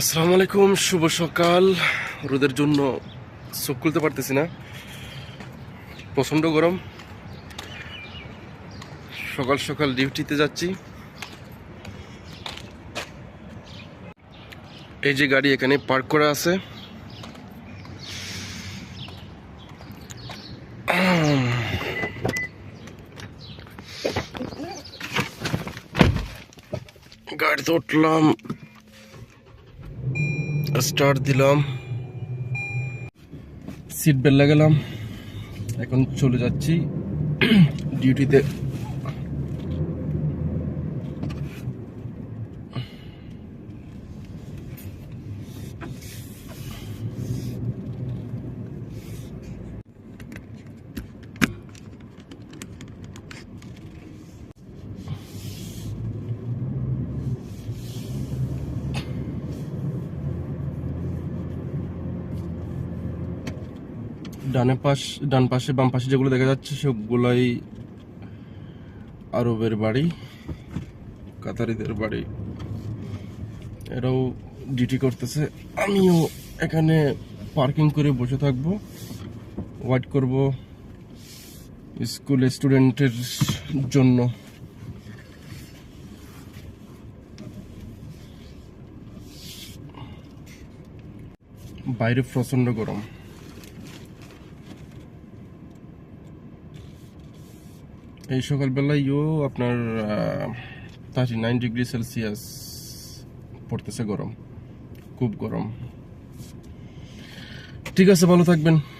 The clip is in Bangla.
আসসালামু আলাইকুম, শুভ সকাল। রোদের জন্য চোখ খুলতে পারতেছি না। প্রচণ্ড গরম। সকাল সকাল ডিউটিতে যাচ্ছি। এই যে গাড়ি এখানে পার্ক করা আছে। গাড়িতে উঠলাম। স্টার্ট দিলাম। সিট বেল্ট লাগালাম। এখন চলে যাচ্ছি ডিউটিতে ডানে পাশ, ডান পাশে, বাম পাশে যেগুলো দেখা যাচ্ছে সবগুলাই আরবের বাড়ি, কাতারিদের বাড়ি। এরাও ডিউটি করতেছে। আমিও এখানে পার্কিং করে বসে থাকব। ওয়েট করব স্কুল স্টুডেন্টের জন্য। বাইরে প্রচণ্ড গরম। এই সকালবেলায়ও আপনার থার্টি নাইন ডিগ্রি সেলসিয়াস পড়তেছে গরম, খুব গরম। ঠিক আছে, ভালো থাকবেন।